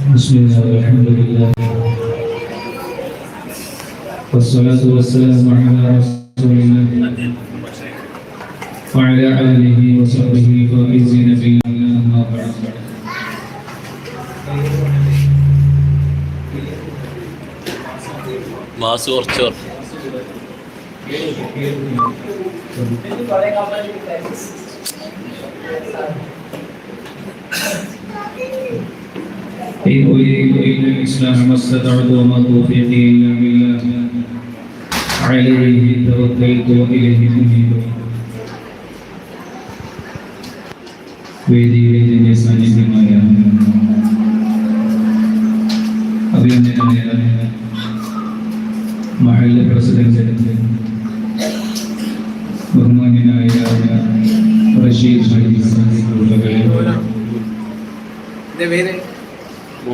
بسم الله والحمد لله والصلاة والسلام على رسول الله وعلى آله وصحبه الفائزين بالله أما بعد mass കുറച്ച് കുറച്ച് إن أريد إلا الإسلام ما استطعت وما توفيقي إلا بالله عليه توكلت وإليه أنيب വേദിയിലെ സാന്നിധ്യമായ അഭിനന്ദനായ മഹല്ല president ബഹുമാന്യനായ റഷീദ് ഷഹീദ് സാഹിബുകളെ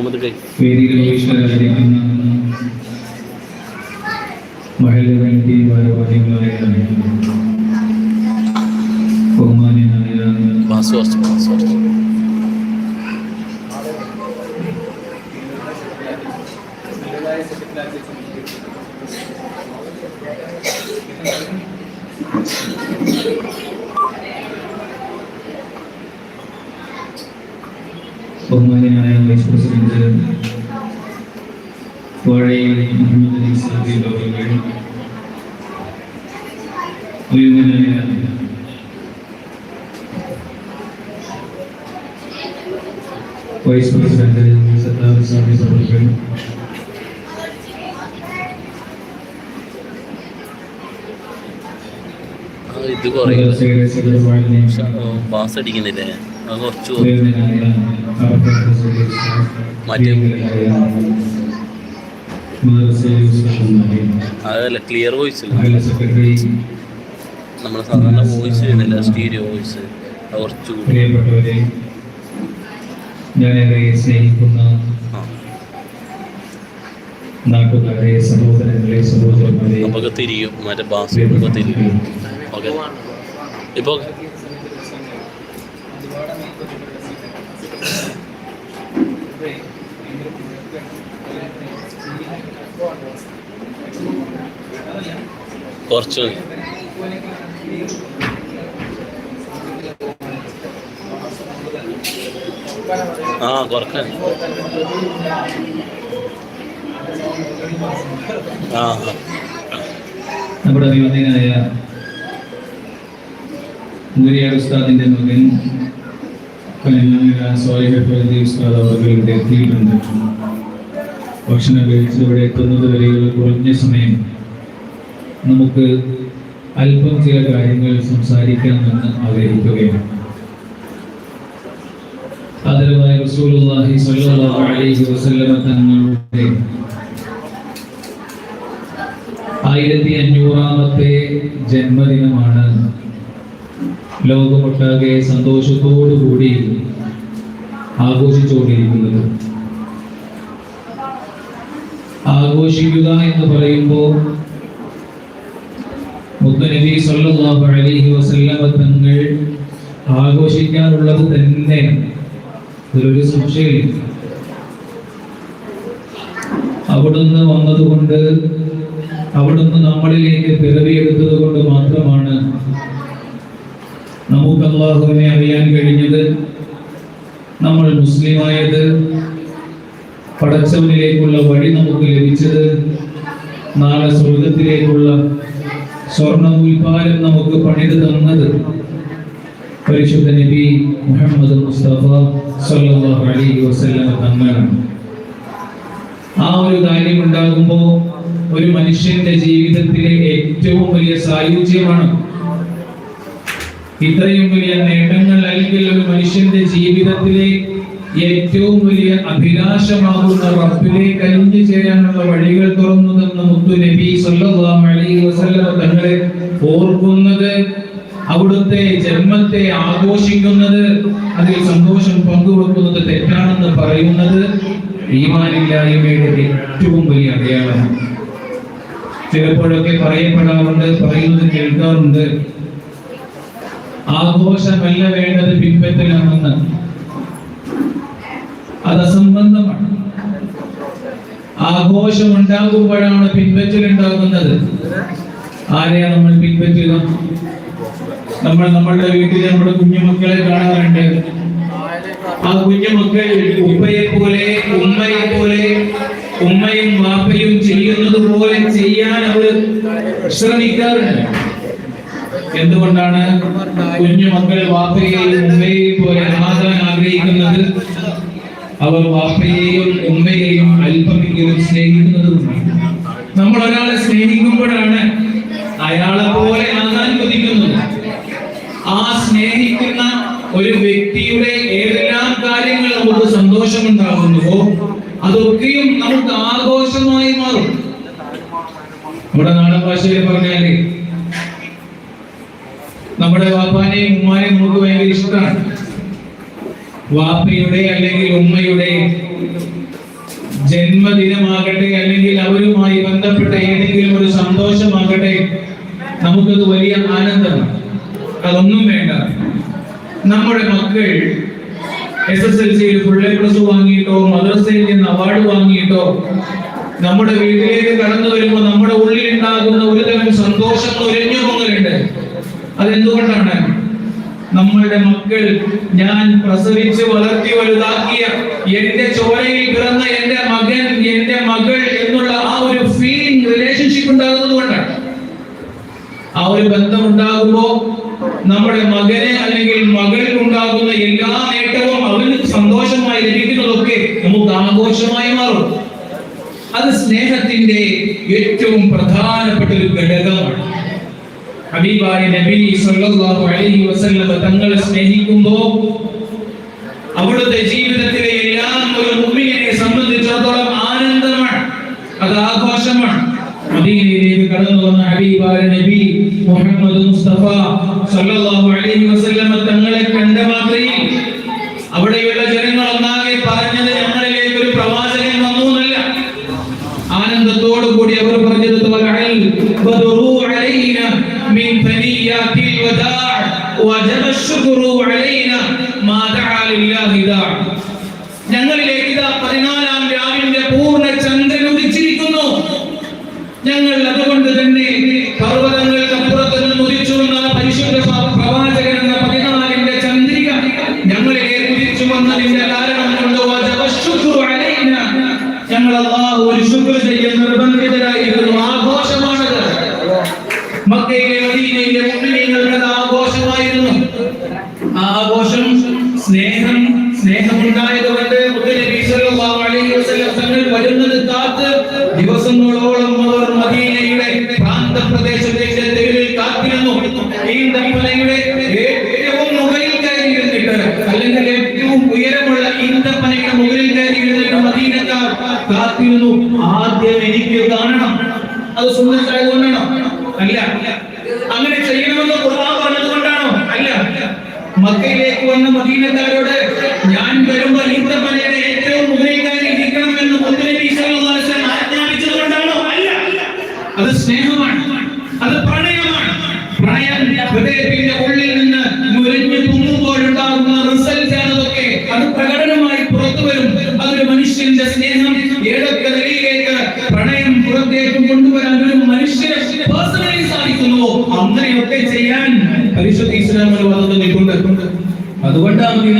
മുഹമ്മദ് കൈ വൈസ് പ്രസിഡന്റ് സത്താർ സ്വാമി സഭകൾ ഇത് കുറേ ബാസ് അടിക്കുന്നില്ലേ? അത് അതല്ല ക്ലിയർ വോയിസ് നമ്മൾ സാധാരണ വോയിസ് വരുന്നില്ല സ്റ്റീരിയോ വോയിസ് കുറച്ചുകൂടി ഞാനേറെ സ്നേഹിക്കുന്ന നാട്ടുകാരെ സഹോദരങ്ങളെ സഹോദരങ്ങളെ അപ്പൊക്കെ തിരിയും മറ്റേ ബാസ് ഒക്കെ തിരിയും ഓക്കെ ഇപ്പൊ കുറച്ച് മതി. ആ കുറയ്ക്കാൻ. ആ. നമ്മുടെ മുരിയാർ ഉസ്താദിന്റെ മകൻ എത്തിയിട്ടുണ്ട്. ഭക്ഷണം കഴിച്ച് ഇവിടെ എത്തുന്നത് വരെയുള്ള കുറഞ്ഞ സമയം നമുക്ക് അല്പം ചില കാര്യങ്ങൾ സംസാരിക്കാമെന്ന് ആഗ്രഹിക്കുകയാണ്. ആദരവായ റസൂലുള്ളാഹി സ്വല്ലല്ലാഹു അലൈഹി വസല്ലമ തങ്ങളുടെ ആയിരത്തി അഞ്ഞൂറാമത്തെ ജന്മദിനമാണ്. ലോകമൊട്ടാകെ സന്തോഷത്തോടുകൂടി ആഘോഷിച്ചുകൊണ്ടിരിക്കുന്നത്. ആഘോഷിക്കുക എന്ന് പറയുമ്പോൾ മുത്തനബി സല്ലല്ലാഹു അലൈഹി വസല്ലമ തങ്ങൾ ആഘോഷിക്കാറുള്ളത് തന്നെ ഇതിലൊരു സംശയമില്ല. അവിടുന്ന് വന്നതുകൊണ്ട് അവിടുന്ന് നമ്മളിലേക്ക് പിറവിയെടുത്തത് കൊണ്ട് മാത്രമാണ് നമുക്ക് അള്ളാഹുവിനെ അറിയാൻ കഴിഞ്ഞത്. നമ്മൾ മുസ്ലിമായത് പടച്ചവനിലേക്കുള്ള വഴി നമുക്ക് ലഭിച്ചത് നാളെ സ്വർഗത്തിലേക്കുള്ള സ്വർണ ഉൽപാദനം നമുക്ക് പണിത് തന്നത്. പരിശുദ്ധ നബി മുഹമ്മദ് മുസ്തഫ സല്ലല്ലാഹു അലൈഹി വസല്ലം തങ്ങളാണ് ആ ഒരു കാര്യം ഉണ്ടാകുമ്പോൾ ഒരു മനുഷ്യന്റെ ജീവിതത്തിലെ ഏറ്റവും വലിയ സായുജ്യമാണ്. ഇത്രയും വലിയ നേട്ടങ്ങൾ അല്ലെങ്കിൽ ഒരു മനുഷ്യന്റെ ജീവിതത്തിലെ ഏറ്റവും വലിയ അഭിലാഷമാകുന്ന റബ്ബിലേക്ക് അലിഞ്ഞു ചേരാനുള്ള വഴികൾ തുറന്നു തന്ന മുത്തു നബി സല്ലല്ലാഹു അലൈഹി വസല്ലം തങ്ങളെ ഓർക്കുന്നത് അവിടുത്തെ ജന്മത്തെ ആഘോഷിക്കുന്നത് അതിൽ സന്തോഷം പങ്കുവെക്കുന്നത് തെറ്റാണെന്ന് പറയുന്നത് ഈമാനില്ലായ്മയുടെ ഏറ്റവും വലിയ അടയാളമാണ്. ചിലപ്പോഴൊക്കെ പറയപ്പെടാറുണ്ട് പറയുന്നത് കേൾക്കാറുണ്ട്. ആഘോഷമല്ല വേണ്ടത് പിൻപറ്റലാണെന്ന് അത് അസംബന്ധമാണ്. ആഘോഷം ഉണ്ടാകുമ്പോഴാണ് പിൻപറ്റൽ ഉണ്ടാകുന്നത് ആരെയാണ് നമ്മൾ പിൻപറ്റുക നമ്മൾ നമ്മളുടെ വീട്ടിൽ നമ്മുടെ കുഞ്ഞുമക്കളെ കാണാറുണ്ട്. ആ കുഞ്ഞുമക്കൾ ഉപ്പയെ പോലെ ഉമ്മയെ പോലെ ഉമ്മയും വാപ്പയും ചെയ്യുന്നത് പോലെ ചെയ്യാൻ അവർ ശ്രമിക്കാറുണ്ട്. എന്തുകൊണ്ടാണ് കുഞ്ഞുമക്കൾ വാപ്പയെയും ഉമ്മയെയും പോലെ ആകാൻ ആഗ്രഹിക്കുന്നത്? അവർ വാപ്പയെയും ഉമ്മയെയും അല്പമെങ്കിലും സ്നേഹിക്കുന്നതുകൊണ്ടാണ് നമ്മൾ ഒരാളെ സ്നേഹിക്കുമ്പോഴാണ് അയാളെ പോലെ ആകാൻ കൊതിക്കുന്നത് ആ സ്നേഹിക്കുന്ന ഒരു വ്യക്തിയുടെ ഏതെല്ലാം കാര്യങ്ങൾ നമുക്ക് സന്തോഷമുണ്ടാകുന്നുവോ അതൊക്കെയും നമുക്ക് ആഘോഷമായി മാറും. നമ്മുടെ നാടൻ ഭാഷയിൽ പറഞ്ഞാൽ നമ്മുടെ വാപ്പാനെയും ഉമ്മാനെയും നമുക്ക് ഭയങ്കര ഇഷ്ടമാണ്. വാപ്പയുടെ അല്ലെങ്കിൽ ഉമ്മയുടെ ജന്മദിനമാകട്ടെ അല്ലെങ്കിൽ അവരുമായി ബന്ധപ്പെട്ട ഏതെങ്കിലും ഒരു സന്തോഷമാകട്ടെ നമുക്കത് വലിയ ആനന്ദമാണ്. അതൊന്നും വേണ്ട. നമ്മുടെ മക്കൾ എസ് എസ് എൽ സിയിൽ ഫുൾ എ പ്ലസ് വാങ്ങിയിട്ടോ മദ്രസയിൽ നിന്ന് അവാർഡ് വാങ്ങിയിട്ടോ നമ്മുടെ വീട്ടിലേക്ക് കടന്നു വരുമ്പോൾ നമ്മുടെ ഉള്ളിൽ ഉണ്ടാകുന്ന ഒരു തരം സന്തോഷം ഒരഞ്ഞു പൊങ്ങലുണ്ട് അതെന്തുകൊണ്ടാണ്? നമ്മളുടെ മക്കൾ ഞാൻ പ്രസവിച്ച് വളർത്തി വലുതാക്കിയ എന്റെ ചോരയിൽ പിറന്ന എന്റെ മകൻ എന്റെ മകൾ എന്നുള്ള ആ ഒരു ഫീലിംഗ് റിലേഷൻഷിപ്പ് ഉണ്ടാകുന്നത് കൊണ്ടാണ്. ആ ഒരു ബന്ധം ഉണ്ടാകുമ്പോ നമ്മുടെ മകന് അല്ലെങ്കിൽ മകൾക്ക് ഉണ്ടാകുന്ന എല്ലാ നേട്ടവും അവന് സന്തോഷമായി ലഭിക്കുന്നതൊക്കെ നമുക്ക് ആഘോഷമായി മാറും. അത് സ്നേഹത്തിന്റെ ഏറ്റവും പ്രധാനപ്പെട്ട ഒരു ഘടകമാണ്. ഹബീബായ നബി സല്ലല്ലാഹു അലൈഹി വസല്ലം തങ്ങളെ സ്നേഹിക്കുമ്പോൾ അവിടുത്തെ ജീവിതത്തിലെ എല്ലാം ഒരു മുഅ്മിനെ സംബന്ധിച്ചിടത്തോളം ആനന്ദമാണ്. അത് ആഘോഷമാണ്. മദീനയിലേക്ക് കടന്നു വന്ന ഹബീബായ നബി മുഹമ്മദ് മുസ്തഫ സല്ലല്ലാഹു അലൈഹി വസല്ലം തങ്ങളെ കണ്ട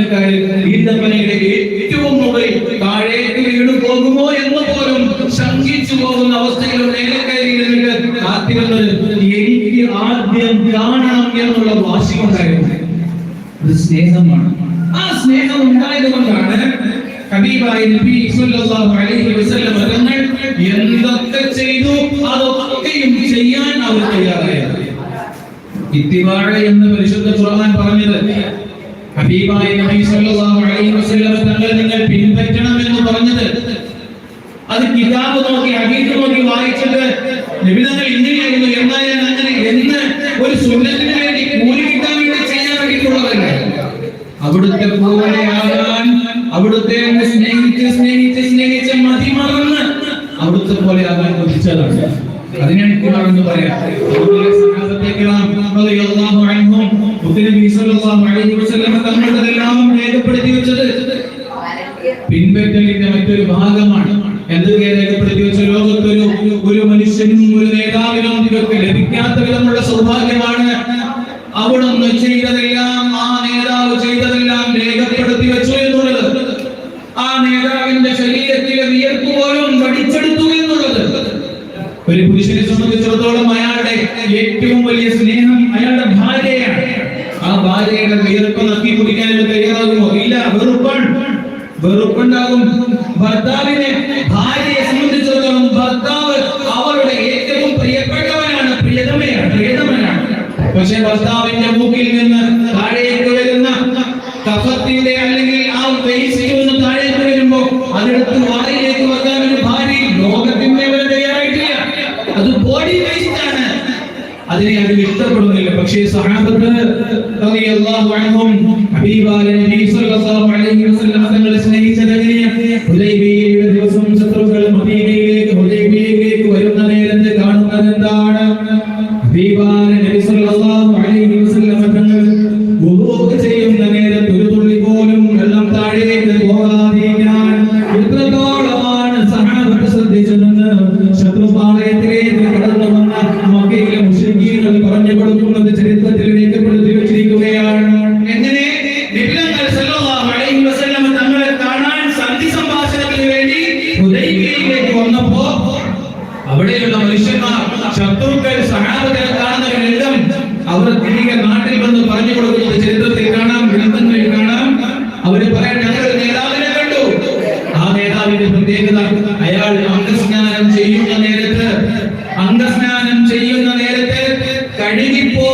ഇതിനക്കാര് ഈന്തപ്പനയുടെ ഏറ്റവും മുകളിൽ താഴേക്ക് വീണു പോകുമോ എന്ന് പോലും ശങ്കിച്ചു പോകുന്ന അവസ്ഥയിലും നേരെ കയറി ഇരുന്നിട്ട് കാത്തിരുന്നത് എനിക്ക് ആദ്യം കാണണം എന്നുള്ള വാശി കൊണ്ടായിരുന്നു അത് സ്നേഹമാണ്. ആ സ്നേഹം ഉണ്ടായത് കൊണ്ടാണ് നബി സല്ലല്ലാഹു അലൈഹി വസല്ലം തങ്ങൾ എന്തൊക്കെ ചെയ്തു അതൊക്കെയും ചെയ്യാൻ അവർ തയ്യാറായത്. ഇത്തിബാഴ എന്ന് പരിശുദ്ധ ഖുർആൻ പറഞ്ഞത് ഹബീബായ നബി സല്ലല്ലാഹു അലൈഹി വസല്ലം തങ്ങൾ നിങ്ങൾ പിൻപറ്റണം എന്ന് പറഞ്ഞത്. അത് കിതാബ് നോക്കി ഹദീസ് നോക്കി വായിച്ചിട്ട് നബി തങ്ങൾ ഇങ്ങനെയായിരുന്നു ഞാൻ അങ്ങനെ എന്ന് ഒരു സുന്നത്തിന് വേണ്ടി കൂലി കിട്ടാൻ വേണ്ടി ചെയ്യാൻ വേണ്ടിയിട്ടുള്ളതല്ല. അവിടുത്തെ പോലെയാകാൻ അവിടുത്തെ അങ്ങ് സ്നേഹിച്ച് സ്നേഹിച്ച് സ്നേഹിച്ച് മതി മറന്ന് അവിടുത്തെ പോലെ ആകാൻ കൊതിച്ചതാണ് അതിനാണ് പറയാം. തങ്ങളെല്ലാം പിൻപറ്റലിന്റെ മറ്റൊരു ഭാഗമാണ്. രേഖപ്പെടുത്തി വെച്ച ലോകത്തൊരു ഒരു മനുഷ്യനും ഒരു നേതാവിനും ഇതൊക്കെ ലഭിക്കാത്ത വിധമുള്ള സൗഭാഗ്യമാണ്. ചെയ്തതെല്ലാം ആ ആളുകൾ വിയർപ്പ് നക്കി കുടിക്കാനും തയ്യാറാകുമോ? ഇല്ല വെറുപ്പൺ വെറുപ്പുണ്ടാകും. ഭർത്താവിനെ ഭാര്യയെ സംബന്ധിച്ചിടത്തോളം ഭർത്താവ് അവരുടെ ഏറ്റവും പ്രിയപ്പെട്ടവനാണ്. പ്രിയതമയാണ് പ്രിയതമനാണ്. പക്ഷെ ഭർത്താവിന്റെ മൂക്കിൽ നിന്ന് താഴെ Lady I ready to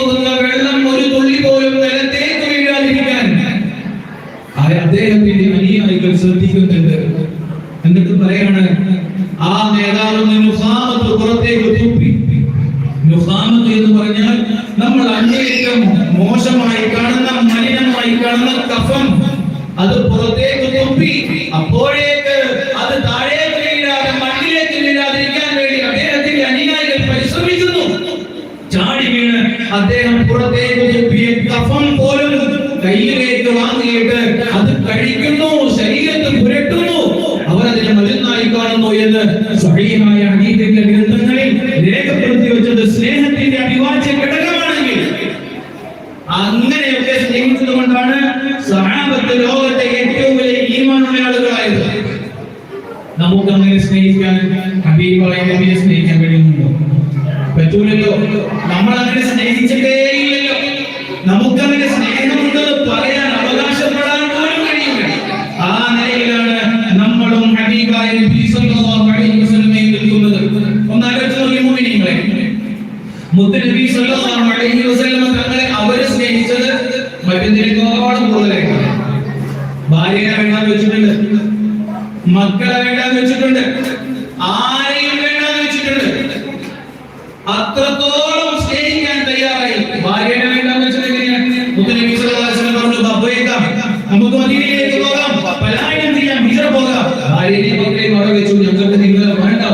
സ്നേഹിക്കാൻ ഹബീബായ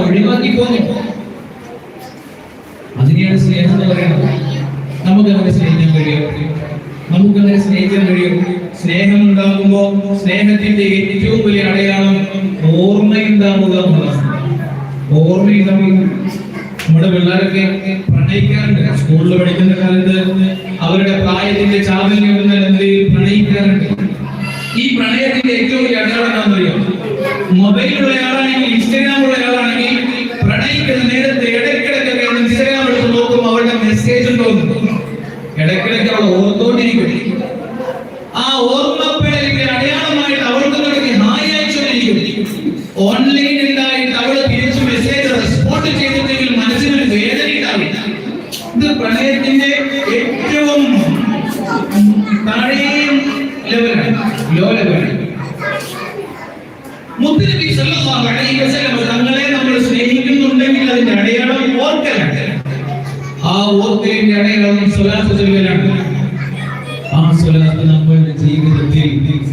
ഒഴിവാക്കി പോന്നു അതിനെയാണ് സ്നേഹം എന്ന് പറയുന്നത്. നമുക്ക് അവരെ സ്നേഹിക്കാൻ കഴിയും? നമുക്ക് അവരെ സ്നേഹിക്കാൻ കഴിയും? സ്നേഹം ഉണ്ടാകുമ്പോ സ്നേഹത്തിന്റെ ഏറ്റവും വലിയ അടയാളം ഓർമ്മയുണ്ടാവുക എന്നതാണ് ഓർമ്മയുണ്ടാവുക. നമ്മുടെ പിള്ളേരൊക്കെ പ്രണയിക്കാറുണ്ട്. സ്കൂളിൽ പഠിക്കുന്ന കാലത്ത് അവരുടെ പ്രായത്തിന്റെ ചാതല്യം നിലയിൽ പ്രണയിക്കാറുണ്ട്. ഈ പ്രണയത്തിന്റെ ഏറ്റവും വലിയ അടയാളം എന്താണെന്നറിയോ? മൊബൈലുള്ള ആളാണെങ്കിൽ ഇൻസ്റ്റഗ്രാമുള്ള താഴെയും ലെവലാണ് ലോ ലെവലാണ് മുത്തനബി സല്ലല്ലാഹു അലൈഹി വസല്ലം തങ്ങളെ നമ്മൾ സ്നേഹിക്കുന്നുണ്ടെങ്കിൽ അതിന്റെ അടയാളം ഓർക്കലാണ്. ആ ഓർക്കലിന്റെ അടയാളം സ്വലാത്ത് ചൊല്ലലാണ് ആ സ്വലാത്ത് നമ്മളുടെ ജീവിതത്തിൽ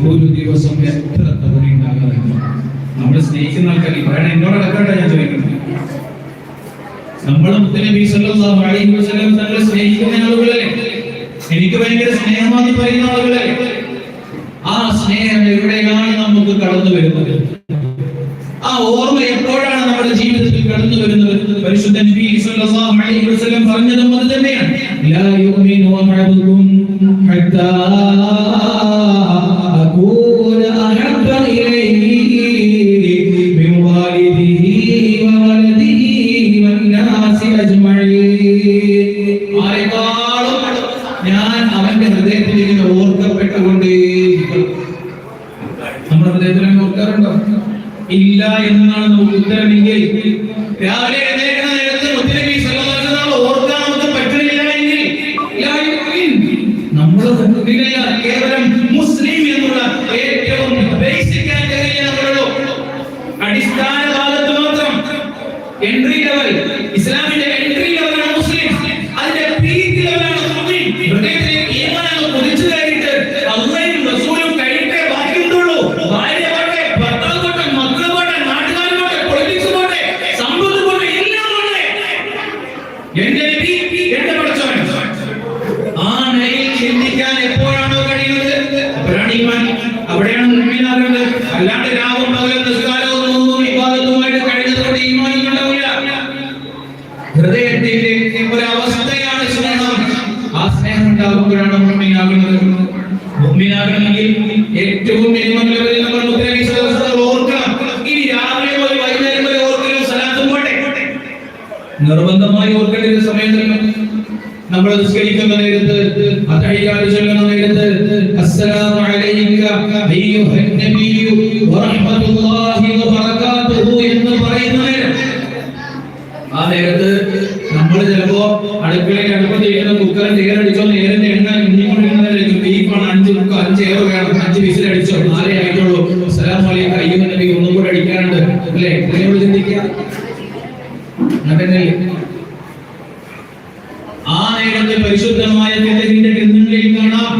ഒരു ദിവസം എത്ര തവണ ഉണ്ടാകാറുണ്ട്? നമ്മൾ സ്നേഹിക്കുന്ന ആൾക്കാർ വേണം എന്നോട് അടക്കട്ടെ ഞാൻ ചോദിക്കുന്നത് നമ്മളെ മുത്തനബി സല്ലല്ലാഹു അലൈഹി വസല്ലം തങ്ങളെ സ്നേഹിക്കുന്ന ആളുകൾ എനിക്ക് ഭയങ്കര സ്നേഹമായി പറയുന്ന ആളുകളെ. ആ സ്നേഹം എവിടെയാണ് നമുക്ക് കടന്നു വരുന്നത്? ആ ഓർമ്മ എപ്പോഴാണ് നമ്മുടെ ജീവിതത്തിൽ കടന്നു വരുന്നത്? പരിശുദ്ധ നബി അലൈഹി വസല്ലം പറഞ്ഞതും അത് തന്നെയാണ്. ലാ ആ എപ്പോഴാണോ കഴിയുന്നത്? അവിടെയാണ് അല്ലാണ്ട് രാവും പകലും അഞ്ച് ഏവർ വേണം. അഞ്ച് വിസിൽ അടിച്ചോ. നാലേ ആയിട്ടുള്ളൂ. സലാം വലിയ കയ്യും നബി ഒന്നും കൂടെ അടിക്കാനുണ്ട് അല്ലേ? അതിനോട് ചിന്തിക്കാം ആ നേരത്തെ പരിശുദ്ധമായ ഫെതഹിന്റെ ഗ്രന്ഥങ്ങളിൽ കാണാം.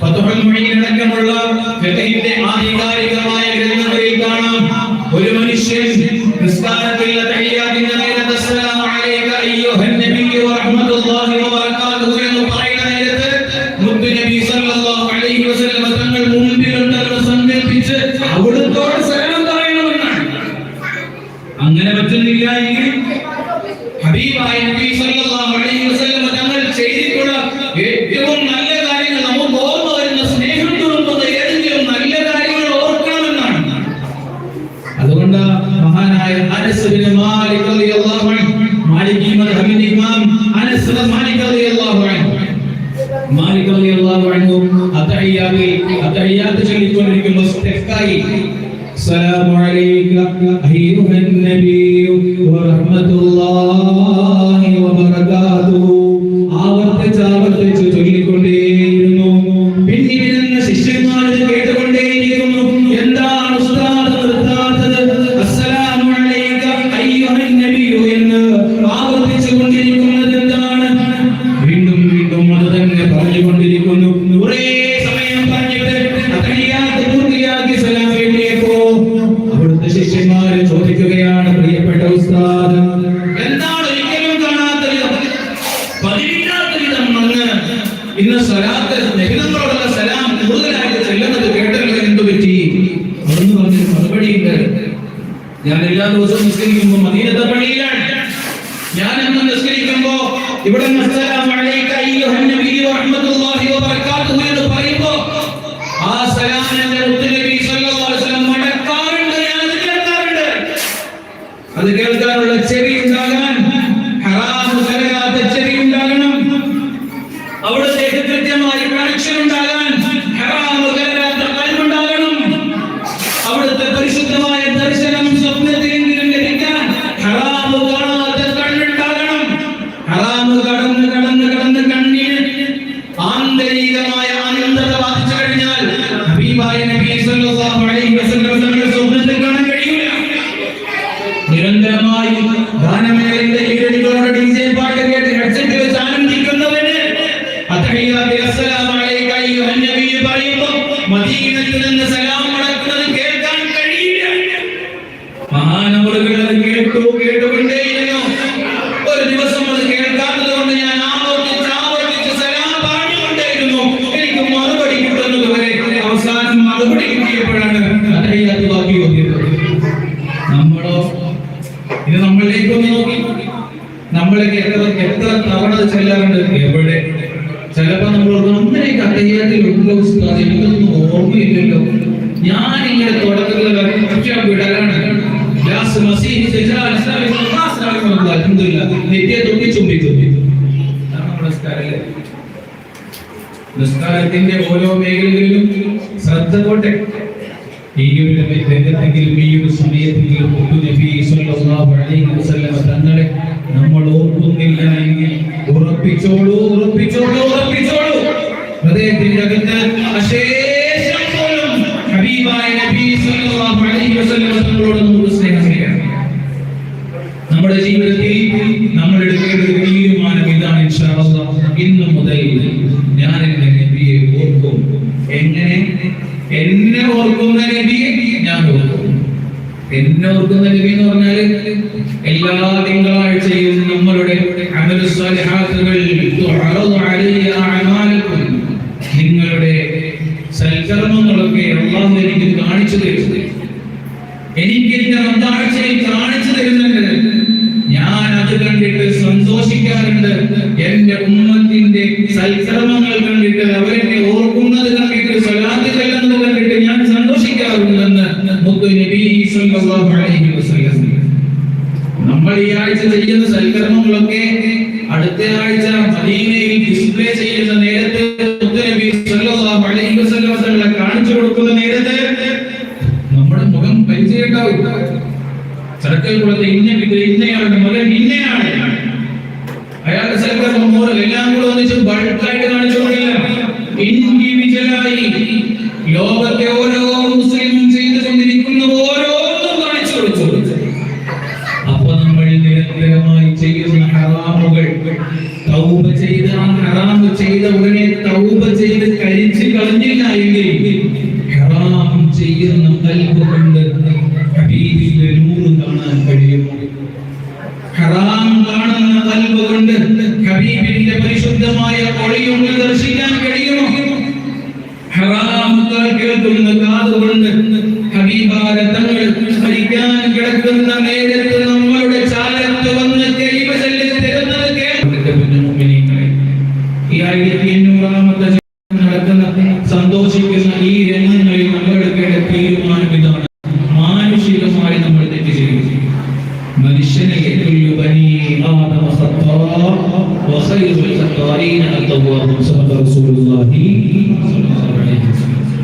ഫതഹുൽ മുഈൻ അടക്കമുള്ള ഫെതഹിന്റെ ആ عليك السلام عليك ഇന്ന് സ്വലാത്ത് നബിതങ്ങളോടുള്ള സലാം കൂടുതലായിട്ട് ചെല്ലുന്നത് കേട്ടല്ലോ എന്തു പറ്റി? അതെന്ന് പറഞ്ഞ മറുപടിയുണ്ട്. ഞാൻ എല്ലാ ദിവസവും നിസ്കരിക്കുമ്പോൾ മദീനത്തെ പള്ളിയിലാണ്. ഞാൻ എന്ന് നിസ്കരിക്കുമ്പോ ഇവിടെ അൽഹംദുലില്ലാ നെറ്റിയെ തൊട്ടി നമ്മുടെ നിസ്കാരല്ലേ നിസ്കാരത്തിന്റെ ഓരോ മേഖലകളിലും ശ്രദ്ധ കൊണ്ടേ. ഈ ഒരു രംഗത്തെങ്കിലും ഈ ഒരു സമയത്തെങ്കിലും തങ്ങളെ നമ്മൾ ഓർക്കുന്നില്ല എങ്കിൽ ഉറപ്പിച്ചോളൂ ഉറപ്പിച്ചോളൂ ഉറപ്പിച്ചോളൂ. ഹൃദയത്തിന്റെ അകത്ത് അശേഷം പോലും ഹബീബായ നബി സല്ലല്ലാഹു അലൈഹി വസല്ലം തങ്ങളോട് നമുക്ക് സ്നേഹം ചെയ്യാം നമ്മുടെ ജീവിതത്തിൽ നമ്മൾ എടുക്കേണ്ട ഒരു തീരുമാനം ഇതാണ് ഇൻഷാ അല്ലാഹ്. ഇന്ന് മുതൽ ഞാൻ എന്റെ നബിയെ ഓർക്കും എങ്ങനെ എന്നെ ഓർക്കുന്ന നബിയെ ഞാൻ ഓർക്കും. എന്നെ ഓർക്കുന്ന നബി എന്ന് പറഞ്ഞാൽ എല്ലാ തിങ്കളാഴ്ചയും നമ്മളുടെ. നിങ്ങളുടെ സൽക്കർമ്മങ്ങളൊക്കെ അള്ളാഹു എനിക്ക് കാണിച്ചു തരുന്നത് എനിക്ക് എന്റെ രണ്ടാഴ്ചയിൽ കാണിച്ചു തരുന്നുണ്ട്. ഞാൻ അത് കണ്ടിട്ട് സന്തോഷിക്കാറുണ്ട്. എന്റെ ഉമ്മത്തിന്റെ സൽക്കർമ്മങ്ങൾ കണ്ടിട്ട് അവരെന്നെ കണ്ടിട്ട് സ്വലാത്ത് ചെല്ലുന്നത് കണ്ടിട്ട് ഞാൻ സന്തോഷിക്കാറുണ്ടെന്ന് നമ്മൾ ഈ ആഴ്ച ചെയ്യുന്ന സൽക്കർമ്മങ്ങളൊക്കെ അടുത്ത ആഴ്ച മദീനയിൽ ഡിസ്പ്ലേ ചെയ്യുന്ന നേരത്തെ കാണിച്ചു കൊടുക്കുന്ന നേരത്തെ നമ്മുടെ മുഖം പരിചയമുണ്ടാവും. ചരക്കൽ കുളത്തെ ഇന്ന ഇന്നയാളുടെ മകൻ ചെയ്ത് ആ ഹറാം ചെയ്ത ഉടനെ തൗബ ചെയ്ത് കരിച്ചു കളഞ്ഞില്ല എങ്കിൽ ഹറാം ചെയ്യുന്ന കൽബ്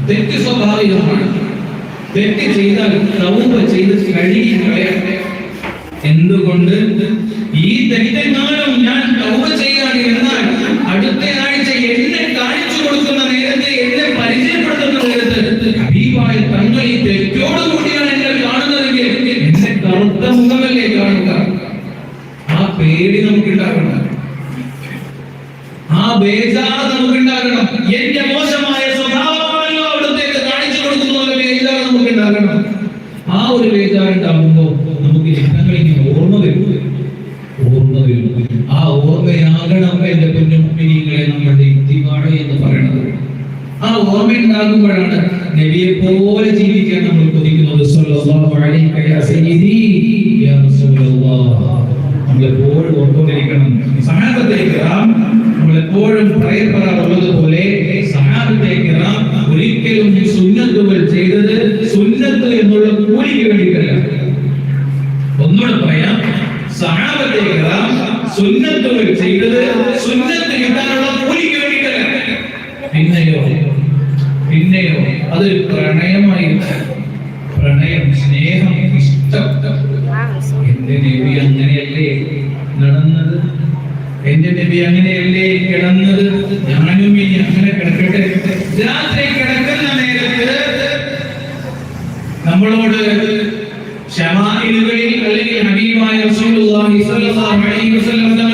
തെറ്റ് സ്വാഭാവികമാണ്. തെറ്റ് ചെയ്താൽ തൗബ ചെയ്ത് കഴുകി കളയട്ടെ എന്തുകൊണ്ട്? ഈ തെറ്റെങ്ങാനും ഞാൻ തൗബ ചെയ്യാൻ എന്നാൽ അടുത്ത ആഴ്ച എന്നെ കാണിച്ചു കൊടുക്കുന്ന നേരത്തെ എന്നെ പരിചയപ്പെടുത്തുന്ന നേരത്ത് ഹബീബായ തങ്ങൾ ഈ തെറ്റോടുകൂടിയാണ് എന്നെ കാണുന്നതെങ്കിൽ എന്നെ കറുത്ത മുഖമല്ലേ കാണുക ആ പേടി നമുക്കുണ്ടാകണം ആ ബേജാർ നമുക്കുണ്ടാകണം എന്റെ മോശമായ സ്വഭാവമാണല്ലോ അവിടത്തേക്ക് കാണിച്ചു കൊടുക്കുന്ന ബേജാർ നമുക്കുണ്ടാകണം ആ ഒരു ബേജാർ ഉണ്ടാകുമ്പോ നമുക്ക് ചിത്രങ്ങൾ ഇങ്ങനെ ഓർമ്മ വരും ഓർമ്മ വരും ആ ഓർമ്മയാകണം എന്റെ കുഞ്ഞുമിനികളെ നമ്മളുടെ ഇത്തിവാഴ എന്ന് പറയുന്നത് ആ ഓർമ്മ ഉണ്ടാകുമ്പോഴാണ് നബിയെ പോലെ ജീവിക്കാൻ നമ്മൾ കൊതിക്കുന്നത് നമ്മളെപ്പോഴും ഓർത്തുകൊണ്ടിരിക്കണം. സഹാബത്തെ നമ്മളെപ്പോഴും പറയപ്പെടാറുള്ളത് റസൂലുള്ളാഹി സ്വല്ലല്ലാഹു അലൈഹി വസല്ലം തങ്ങളുടെ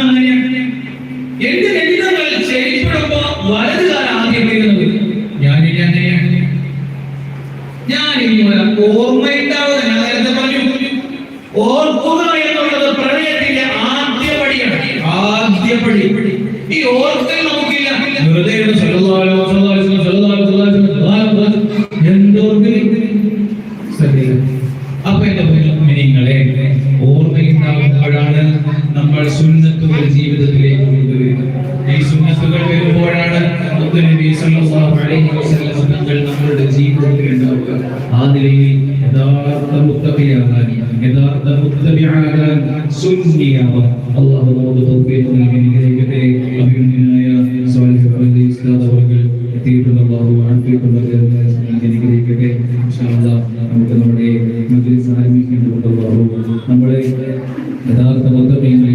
അങ്ങനെ ഞാൻ ഞാൻ നേരത്തെ പറഞ്ഞു. ഓർക്കുക എന്നുള്ളത് പ്രണയത്തിന്റെ ആദ്യ പടിയാണ് ഈ ഓർക്കൽ നമുക്കില്ല. കുടുംബത്തിലെ ജനങ്ങളിലേക്കൊക്കെ നമുക്ക് നമ്മുടെ മന്ത്രി സാരമിക്കേണ്ടതുണ്ടോ നമ്മുടെ യഥാർത്ഥ മന്ത്രമേഖല